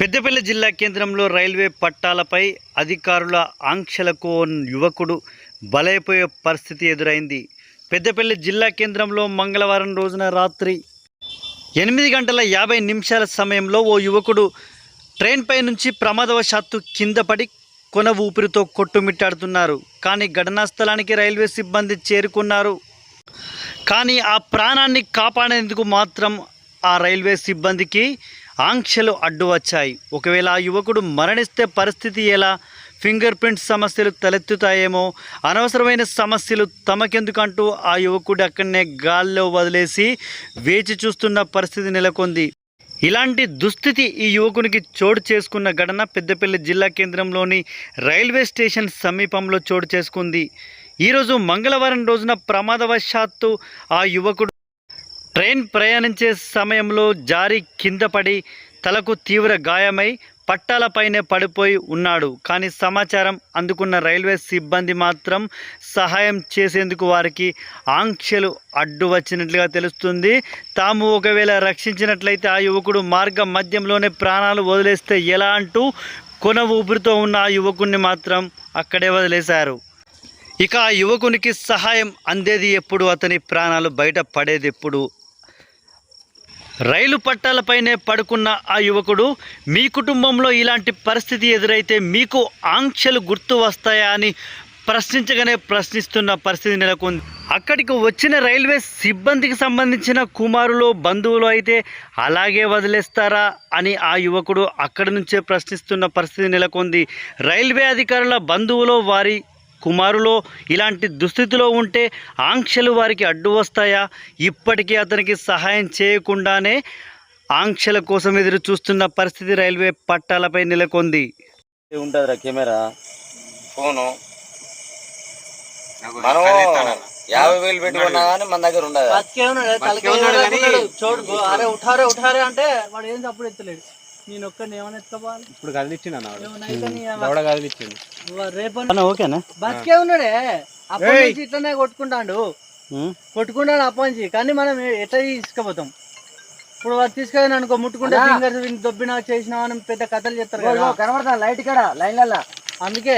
పెద్దపల్లి జిల్లా కేంద్రంలో రైల్వే పట్టాలపై అధికారుల ఆంక్షలకు యువకుడు బలైపోయే పరిస్థితి ఎదురైంది. పెద్దపల్లి జిల్లా కేంద్రంలో మంగళవారం రోజున రాత్రి ఎనిమిది గంటల యాభై నిమిషాల సమయంలో ఓ యువకుడు ట్రైన్పై నుంచి ప్రమాదవశాత్తు కింద పడి కొన ఊపిరితో కొట్టుమిట్టాడుతున్నారు. కానీ ఘటనా స్థలానికి రైల్వే సిబ్బంది చేరుకున్నారు. కానీ ఆ ప్రాణాన్ని కాపాడేందుకు మాత్రం ఆ రైల్వే సిబ్బందికి ఆంక్షలు అడ్డు వచ్చాయి ఒకవేళ ఆ యువకుడు మరణిస్తే పరిస్థితి ఎలా? ఫింగర్ ప్రింట్ సమస్యలు తలెత్తుతాయేమో? అనవసరమైన సమస్యలు తమకెందుకంటూ ఆ యువకుడు అక్కడనే గాల్లో వదిలేసి వేచి చూస్తున్న పరిస్థితి నెలకొంది. ఇలాంటి దుస్థితి ఈ యువకునికి చోటు చేసుకున్న ఘటన పెద్దపల్లి జిల్లా కేంద్రంలోని రైల్వే స్టేషన్ సమీపంలో చోటు చేసుకుంది. ఈరోజు మంగళవారం రోజున ప్రమాదవశాత్తు ఆ యువకుడు ట్రైన్ ప్రయాణించే సమయంలో జారి కింద పడి తలకు తీవ్ర గాయమై పట్టాలపైనే పడిపోయి ఉన్నాడు. కానీ సమాచారం అందుకున్న రైల్వే సిబ్బంది మాత్రం సహాయం చేసేందుకు వారికి ఆంక్షలు అడ్డు వచ్చినట్లుగా తెలుస్తుంది. తాము ఒకవేళ రక్షించినట్లయితే ఆ యువకుడు మార్గ మధ్యంలోనే ప్రాణాలు వదిలేస్తే ఎలా అంటూ కొన ఊపిరితో ఉన్న ఆ యువకుడిని మాత్రం అక్కడే వదిలేశారు. ఇక ఆ యువకునికి సహాయం అందేది ఎప్పుడు? అతని ప్రాణాలు బయట పడేది ఎప్పుడు? రైలు పట్టాలపైనే పడుకున్న ఆ యువకుడు మీ కుటుంబంలో ఇలాంటి పరిస్థితి ఎదురైతే మీకు ఆంక్షలు గుర్తు వస్తాయా? అని ప్రశ్నించగానే ప్రశ్నిస్తున్న పరిస్థితి నెలకొంది. అక్కడికి వచ్చిన రైల్వే సిబ్బందికి సంబంధించిన కుమారులు బంధువులు అయితే అలాగే వదిలేస్తారా? అని ఆ యువకుడు అక్కడి నుంచే ప్రశ్నిస్తున్న పరిస్థితి నెలకొంది. రైల్వే అధికారుల బంధువులు వారి కుమారులో ఇలాంటి దుస్థితిలో ఉంటే ఆంక్షలు వారికి అడ్డు వస్తాయా? ఇప్పటికీ అతనికి సహాయం చేయకుండానే ఆంక్షల కోసం ఎదురు చూస్తున్న పరిస్థితి రైల్వే పట్టాలపై నెలకొంది. ఉంటుందిరా కెమెరా? ఫోను. మనం యాభై వేలు పెట్టుకున్నా కానీ మన దగ్గర ఉండదు. చూడు అరే ఉఠారే ఉఠారే అంటే వాడు ఏం తప్పుడు ఎత్తలేడు. నేను ఏమైనా ఎత్తుకోవాలి ఇప్పుడు కదిలిచ్చిండు అన్న కదిలిచ్చిండు. రేపు ఓకేనా? బతికే ఉన్నాడే. అప్పటి నుంచి ఇట్లనే కొట్టుకుంటాడు. కొట్టుకుంటాడు అప్పటి నుంచి. కానీ మనం ఎట్లా తీసుకుపోతాం? ఇప్పుడు వాడు తీసుకెళ్ళి అనుకో ముట్టుకుంటే ఫింగర్స్ దొబ్బినా చేసినా అని పెద్ద కథలు చెప్తారు కదా. కనబడతా లైట్ కాడ లైన్ల అందుకే